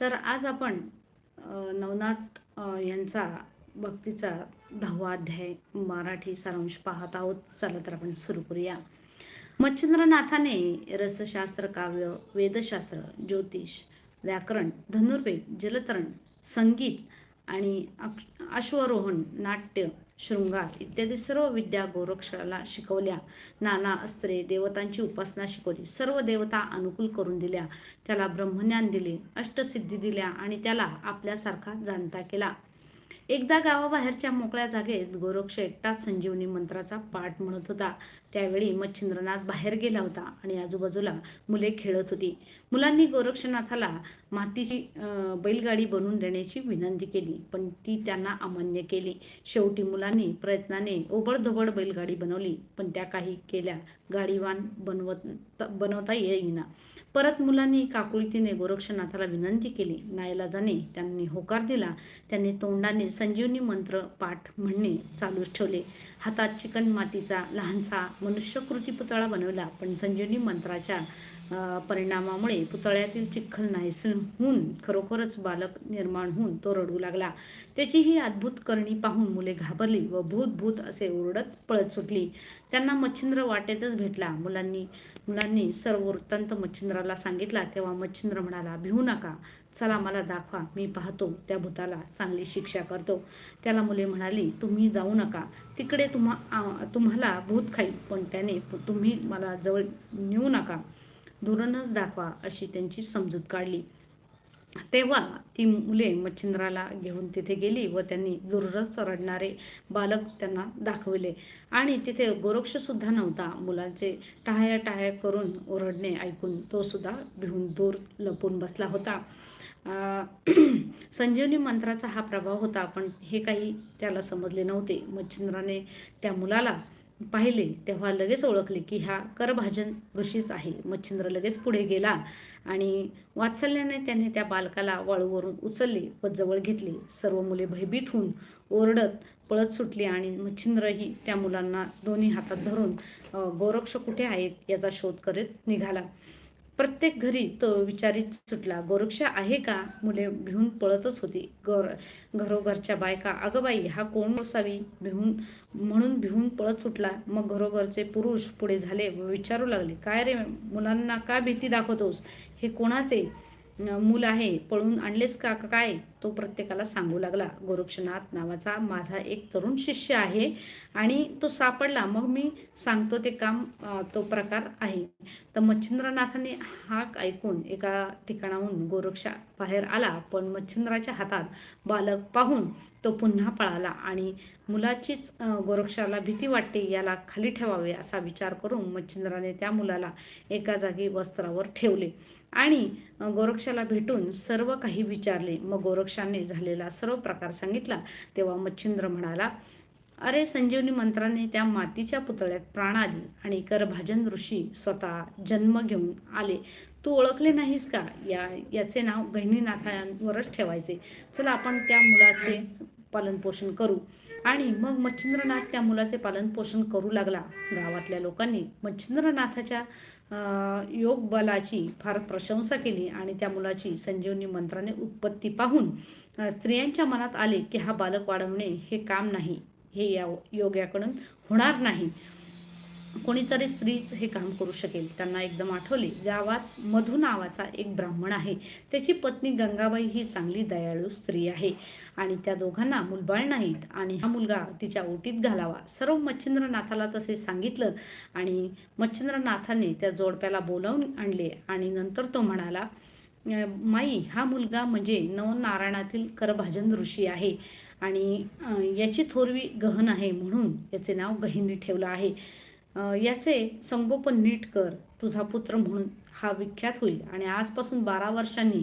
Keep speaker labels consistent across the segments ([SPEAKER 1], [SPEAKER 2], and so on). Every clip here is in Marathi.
[SPEAKER 1] तर आज आपण नवनाथ यांचा भक्तीचा दहावा अध्याय मराठी सारांश पाहत आहोत. चला तर आपण सुरू करूया. मच्छिंद्रनाथाने रसशास्त्र काव्य वेदशास्त्र ज्योतिष व्याकरण धनुर्वेद जलतरण संगीत आणि अक्ष- अश्वारोहण नाट्य शृंगार. इत्यादी सर्व विद्या गोरक्षाला शिकवल्या. नाना अस्त्रे देवतांची उपासना शिकवली. सर्व देवता अनुकूल करून दिल्या. त्याला ब्रह्मज्ञान दिले अष्टसिद्धी दिल्या आणि त्याला आपल्यासारखा जाणता केला. एकदा गावाबाहेरच्या मोकळ्या जागेत गोरक्ष एकटाच संजीवनी मंत्राचा पाठ म्हणत होता. त्यावेळी मच्छिंद्रनाथ बाहेर गेला होता आणि आजूबाजूला मुले खेळत होती. मुलांनी गोरक्षनाथाला मातीची बैलगाडी बनवून देण्याची विनंती केली पण ती त्यांना अमान्य केली. शेवटी मुलांनी प्रयत्नाने ओबडधोबड बैलगाडी बनवली पण त्या काही केल्या गाडीवान बनवत बनवता येईना. परत मुलांनी काकुळतीने गोरक्षनाथाला विनंती केली. नाईलाजाने त्यांनी होकार दिला. त्यांनी तोंडाने संजीवनी मंत्र पाठ म्हणणे चालूच ठेवले. हातात चिकन मातीचा लहानसा मनुष्यकृती पुतळा बनवला पण संजीवनी मंत्राच्या परिणामामुळे पुतळ्यातील चिखल नाहीसे होऊन खरोखरच बालक निर्माण होऊन तो रडू लागला. त्याची ही अद्भुत करणी पाहून मुले घाबरली व भूत भूत असे ओरडत पळत सुटली. त्यांना मच्छिंद्र वाटेतच भेटला. मुलांनी मुलांनी सर्व वृत्तांत मच्छिंद्राला सांगितला. तेव्हा मच्छिंद्र म्हणाला भिवू नका. चला मला दाखवा. मी पाहतो. त्या भूताला चांगली शिक्षा करतो. त्याला मुले म्हणाली तुम्ही जाऊ नका. तिकडे तुम्हा तुम्हाला भूत खाईल. पण त्याने तुम्ही मला जवळ नेऊ नका. दुरूनच दाखवा अशी त्यांची समजूत काढली. तेव्हा ती मुले मच्छिंद्राला घेऊन तिथे गेली व त्यांनी दुरच रडणारे बालक त्यांना दाखविले. आणि तिथे गोरक्षसुद्धा नव्हता. मुलांचे टाह्या टाह्या करून ओरडणे ऐकून तो सुद्धा भिवून दूर लपून बसला होता. संजीवनी मंत्राचा हा प्रभाव होता पण हे काही त्याला समजले नव्हते. मच्छिंद्राने त्या मुलाला पाहिले तेव्हा लगेच ओळखले की हा करभाजन ऋषीच आहे. मच्छिंद्र लगेच पुढे गेला आणि वात्सल्याने त्याने त्या बालकाला वाळूवरून उचलले व जवळ घेतले. सर्व मुले भयभीत होऊन ओरडत पळत सुटली आणि मच्छिंद्रही त्या मुलांना दोन्ही हातात धरून गोरक्ष कुठे आहेत? याचा शोध करीत निघाला. प्रत्येक घरी तो विचारित सुटला गोरक्ष आहे का? मुले भिवून पळतच होती. गोर घरोघरच्या बायका अगं बाई हा कोण असावी? भिवून म्हणून भिवून पळत सुटला. मग घरोघरचे पुरुष पुढे झाले व विचारू लागले काय रे मुलांना का भीती दाखवतोस? हे कोणाचे? मूल आहे पळून आणलेस का? का काय? तो प्रत्येकाला सांगू लागला गोरक्षनाथ नावाचा माझा एक तरुण शिष्य आहे आणि तो सापडला. मग मी सांगतो ते काम तो प्रकार आहे. तर मच्छिंद्रनाथाने हाक ऐकून एका ठिकाणाहून गोरक्षा बाहेर आला पण मच्छिंद्राच्या हातात बालक पाहून तो पुन्हा पळाला आणि मुलाचीच गोरक्षाला भीती वाटते याला खाली ठेवावे असा विचार करून मच्छिंद्राने त्या मुलाला एका जागी वस्त्रावर ठेवले आणि गोरक्षाला भेटून सर्व काही विचारले. मग स्पर्शाने झालेला सर्व प्रकार सांगितला. तेव्हा मच्छिंद्र म्हणाला अरे संजीवनी मंत्राने त्या मातीच्या पुतळ्यात प्राण आली आणि करभाजन ऋषी स्वतः जन्म घेऊन आले. तू ओळखले नाहीस का? या याचे नाव गहिनीनाथांवरच ठेवायचे. चला आपण त्या मुलाचे पालनपोषण करू. आणि मग मच्छिंद्रनाथ त्या मुलाचे पालनपोषण करू लागला. गावातल्या लोकांनी मच्छिंद्रनाथाच्या योग बलाची फार प्रशंसा केली आणि त्या मुलाची संजीवनी मंत्राने उत्पत्ती पाहून स्त्रियांच्या मनात आले की हा बालक वाढवणे हे काम नाही हे या योग्याकडून होणार नाही. कोणीतरी स्त्रीच हे काम करू शकेल. त्यांना एकदम आठवले गावात मधु नावाचा एक ब्राह्मण आहे. त्याची पत्नी गंगाबाई ही चांगली दयाळू स्त्री आहे. आणि त्या दोघांना मुलबाळ नाहीत. आणि हा मुलगा तिच्या ओटीत घालावा. सर्व मच्छिंद्रनाथाला तसे सांगितलं आणि मच्छिंद्रनाथाने त्या जोडप्याला बोलावून आणले. आणि नंतर तो म्हणाला माई हा मुलगा म्हणजे नवनारायणातील करभाजन ऋषी आहे. आणि याची थोरवी गहन आहे म्हणून याचे नाव गहिनी ठेवलं आहे. याचे संगोपन नीट कर तुझा पुत्र म्हणून हा विख्यात होईल. आणि आजपासून बारा वर्षांनी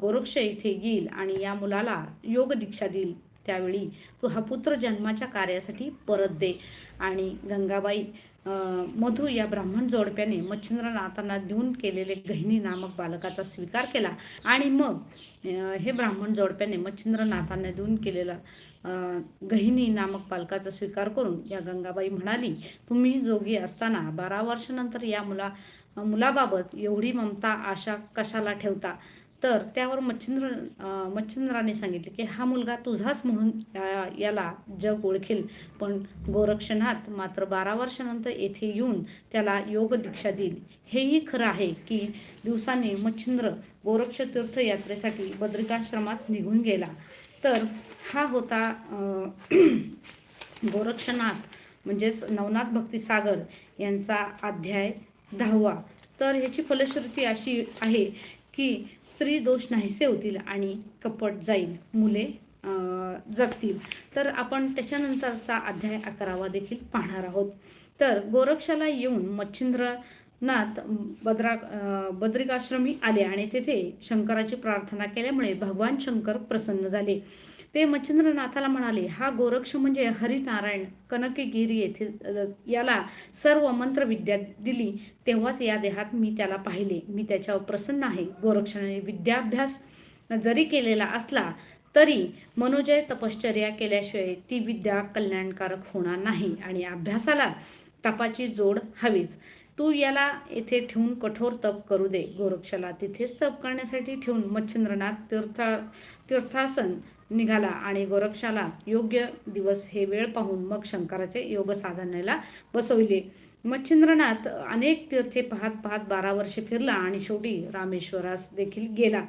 [SPEAKER 1] गोरक्ष इथे येईल आणि या मुलाला योग दीक्षा देईल. त्यावेळी तू हा पुत्र जन्माच्या कार्यासाठी परत दे. आणि गंगाबाई मधू या ब्राह्मण जोडप्याने मच्छिंद्रनाथांना देऊन केलेले गहिनी नामक बालकाचा स्वीकार केला. आणि मग हे ब्राह्मण जोडप्याने मच्छिंद्रनाथांना देऊन केलेला गहिनी नामक पालकाचा स्वीकार करून या गंगाबाई म्हणाली तुम्ही जोगी असताना बारा वर्षानंतर या मुला मुलाबाबत एवढी ममता आशा कशाला ठेवता? तर त्यावर मच्छिंद्र मच्छिंद्राने सांगितले की हा मुलगा तुझाच म्हणून या- याला जग ओळखेल पण गोरक्षनाथ मात्र बारा वर्षानंतर येथे येऊन त्याला योग दीक्षा देईल. हेही खरं आहे की दिवसाने मच्छिंद्र गोरक्ष तीर्थयात्रेसाठी बद्रिकाश्रमात निघून गेला. तर हा होता गोरक्षनाथ म्हणजेच नवनाथ भक्तिसागर यांचा अध्याय दहावा. तर ह्याची फलश्रुती अशी आहे की स्त्री दोष नाहीसे होतील आणि कपट जाईल मुले जगतील. तर आपण त्याच्यानंतरचा अध्याय अकरावा देखील पाहणार आहोत. तर गोरक्षाला येऊन मच्छिंद्र नाथ बद्रा बद्रिकाश्रमी आले आणि तेथे शंकराची प्रार्थना केल्यामुळे भगवान शंकर प्रसन्न झाले. ते मच्छिंद्रनाथाला म्हणाले हा गोरक्ष म्हणजे हरिनारायण कनकगिरी येथे याला सर्व मंत्रविद्या दिली. तेव्हाच या देहात मी त्याला पाहिले. मी त्याच्यावर प्रसन्न आहे. गोरक्षाने विद्याभ्यास जरी केलेला असला तरी मनोजय तपश्चर्या केल्याशिवाय ती विद्या कल्याणकारक होणार नाही आणि अभ्यासाला तपाची जोड हवीच. तू याला येथे ठेवून कठोर तप करू दे गोरक्षाला. तिथेच तप करण्यासाठी ठेवून मच्छिंद्रनाथ तीर्था तीर्थासन निघाला आणि गोरक्षाला योग्य दिवस हे वेळ पाहून मग शंकराचे योग साधनेला बसवले. मच्छिंद्रनाथ अनेक तीर्थे पाहत पाहत बारा वर्षे फिरला आणि शेवटी रामेश्वरास देखील गेला.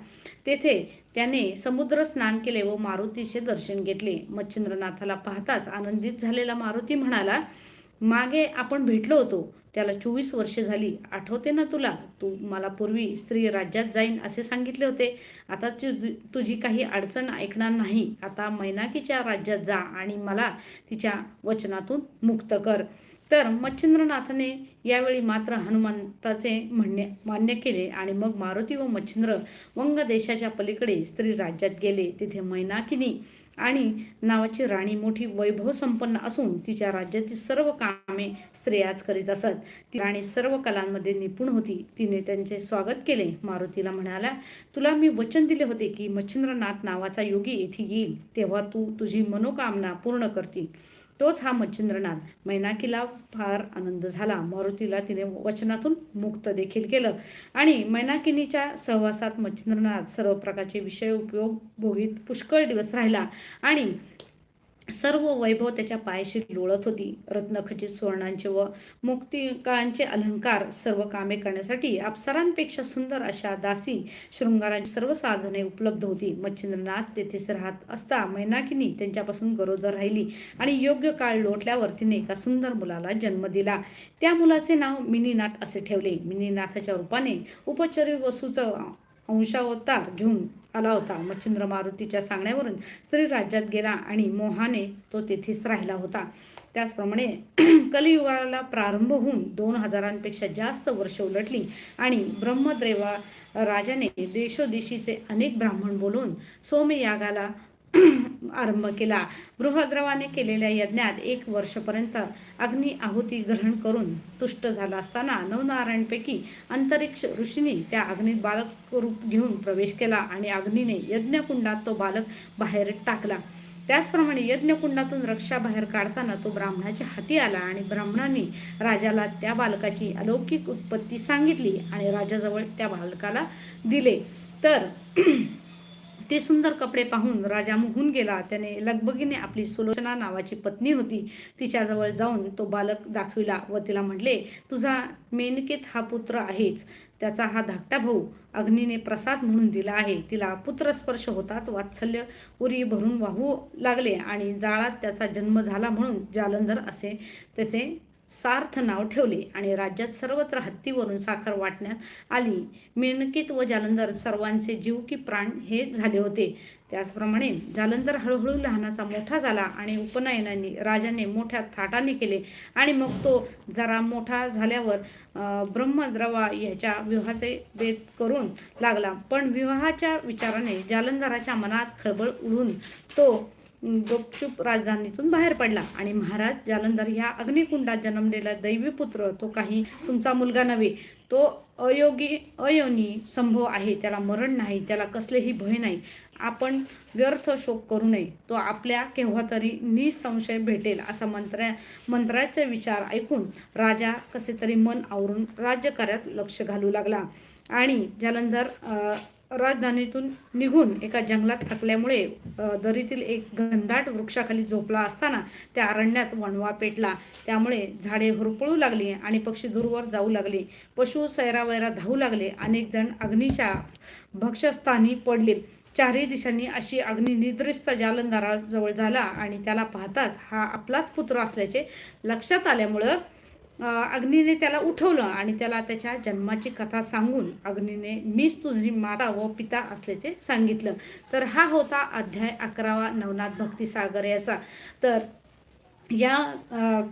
[SPEAKER 1] तेथे त्याने समुद्र स्नान केले व मारुतीचे दर्शन घेतले. मच्छिंद्रनाथाला पाहताच आनंदित झालेला मारुती म्हणाला मागे आपण भेटलो होतो. त्याला चोवीस वर्षे झाली. आठवते ना तुला? तू मला पूर्वी स्त्री राज्यात जाईन असे सांगितले होते. आता तु- तुझी काही अडचण ऐकणार नाही. आता मैनाकीच्या राज्यात जा आणि मला तिच्या वचनातून मुक्त कर. तर मच्छिंद्रनाथाने यावेळी मात्र हनुमंताचे म्हणणे मान्य केले आणि मग मारुती व मच्छिंद्र वंग देशाच्या पलीकडे स्त्री राज्यात गेले. तिथे मैनाकिनी आणि नावाची राणी मोठी वैभव संपन्न असून तिच्या राज्यातील सर्व कामे स्त्रियाच करीत असत. ती राणी सर्व कलांमध्ये निपुण होती. तिने त्यांचे स्वागत केले. मारुतीला म्हणाला तुला मी वचन दिले होते की मच्छिंद्रनाथ नावाचा योगी येथे येईल. तेव्हा तू तुझी मनोकामना पूर्ण करतील. तोच हा मच्छिंद्रनाथ. मैनाकीला फार आनंद झाला. मारुतीला तिने वचनातून मुक्त देखील केलं. आणि मैनाकिनीच्या सहवासात मच्छिंद्रनाथ सर्व प्रकारचे विषय उपयोग भोगीत पुष्कळ दिवस राहिला. आणि सर्व वैभव त्याच्या पायाशी लोळत होती. रत्नखचित सुवर्णांचे व मुक्तिकांचे अलंकार सर्व कामे करण्यासाठी अप्सरांपेक्षा सुंदर अशा दासी शृंगारांची सर्व साधने उपलब्ध होती. मच्छिंद्रनाथ तेथेच राहत असता मैनाकिनी त्यांच्यापासून गरोदर राहिली आणि योग्य काळ लोटल्यावर तिने एका सुंदर मुलाला जन्म दिला. त्या मुलाचे नाव मिनीनाथ असे ठेवले. मिनीनाथाच्या रूपाने उपचरी वसूचं अंशावतार घेऊन आला होता. मच्छिंद्र मारुतीच्या सांगण्यावरून श्री राज्यात गेला आणि मोहाने तो तेथेच राहिला होता. त्याचप्रमाणे कलियुगाला प्रारंभ होऊन दोन हजारांपेक्षा जास्त वर्ष उलटली आणि ब्रह्मदेवा राजाने देशोदेशीचे अनेक ब्राह्मण बोलून सोमयागाला आरंभ केला. बृहद्रवाने केलेल्या यज्ञात एक वर्षपर्यंत अग्नी आहुती ग्रहण करून तुष्ट झाला असताना नवनारायणपैकी अंतरिक्ष ऋषीने त्या अग्नीत बालक रूप घेऊन प्रवेश केला आणि अग्नीने यज्ञकुंडात तो बालक बाहेर टाकला. त्याचप्रमाणे यज्ञकुंडातून रक्षा बाहेर काढताना तो ब्राह्मणाच्या हाती आला आणि ब्राह्मणांनी राजाला त्या बालकाची अलौकिक उत्पत्ती सांगितली आणि राजाजवळ त्या बालकाला दिले. तर ते सुंदर कपडे पाहून राजा मोहून गेला. त्याने लगबगीने आपली सुलोचना नावाची पत्नी होती. तिच्याजवळ जाऊन तो बालक दाखविला व तिला म्हटले तुझा मेनकेत हा पुत्र आहेच. त्याचा हा धाकटा भाऊ अग्नीने प्रसाद म्हणून दिला आहे. तिला पुत्रस्पर्श होताच वात्सल्य उरी भरून वाहू लागले आणि जाळात त्याचा जन्म झाला म्हणून जालंधर असे त्याचे सार्थ नाव ठेवले आणि राज्यात सर्वत्र हत्तीवरून साखर वाटण्यात आली. मेनकीत व जालंधर सर्वांचे जीव की प्राण हे झाले होते. त्याचप्रमाणे जालंधर हळूहळू लहानाचा मोठा झाला आणि उपनयनाने राजाने मोठ्या थाटाने केले आणि मग तो जरा मोठा झाल्यावर ब्रह्मद्रवा याच्या विवाहाचे बेत करून लागला. पण विवाहाच्या विचाराने जालंधराच्या मनात खळबळ उडून तो गुपचूप राजधानीतून बाहेर पडला आणि महाराज जालंधर ह्या अग्निकुंडात जन्मलेला दैवी पुत्र तो काही तुमचा मुलगा नव्हे तो अयोगी अयोनी संभव आहे त्याला मरण नाही त्याला कसलेही भय नाही. आपण व्यर्थ शोक करू नये. तो आपल्या केव्हा तरी निसंशय भेटेल असा मंत्र्या मंत्र्याचे विचार ऐकून राजा कसे तरी मन आवरून राज्यकार्यात लक्ष घालू लागला. आणि जालंधर राजधानीतून निघून एका जंगलात थकल्यामुळे दरीतील एक घनदाट वृक्षाखाली झोपला असताना त्या अरण्यात वणवा पेटला. त्यामुळे झाडे हुरपळू लागली आणि पक्षी दूरवर जाऊ लागले. पशु सैरावैरा धावू लागले. अनेक जण अग्नीच्या भक्षस्थानी पडले. चारही दिशांनी अशी अग्नी निद्रिस्त झाला आणि त्याला पाहताच हा आपलाच पुत्र असल्याचे लक्षात आल्यामुळं अग्नीने त्याला उठवलं आणि त्याला त्याच्या जन्माची कथा सांगून अग्नीने मीच तुझी माता व पिता असल्याचे सांगितलं. तर हा होता अध्याय अकरावा नवनाथ भक्तीसागर याचा. तर या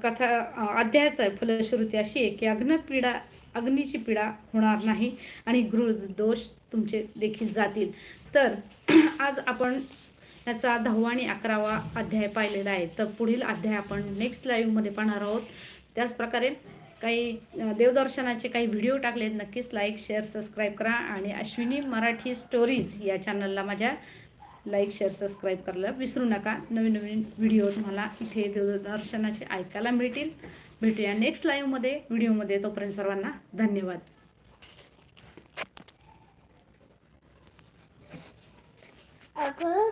[SPEAKER 1] कथा अध्यायाचा अध्यायाचं फलश्रुती अशी आहे की अग्नपीडा अग्नीची पीडा होणार नाही आणि गृहदोष तुमचे देखील जातील. तर आज आपण याचा दहावा आणि अकरावा अध्याय पाहिलेला आहे. तर पुढील अध्याय आपण नेक्स्ट लाईव्हमध्ये पाहणार आहोत. त्याचप्रकारे काही देवदर्शनाचे काही व्हिडिओ टाकलेत नक्कीच लाईक शेअर सबस्क्राईब करा आणि अश्विनी मराठी स्टोरीज या चॅनलला माझ्या लाईक शेअर सबस्क्राईब करायला विसरू नका. नवीन नवीन व्हिडिओ तुम्हाला इथे देवदर्शनाचे ऐकायला मिळतील. भेटूया नेक्स्ट लाईव्हमध्ये व्हिडिओमध्ये तोपर्यंत सर्वांना धन्यवाद.
[SPEAKER 2] अगं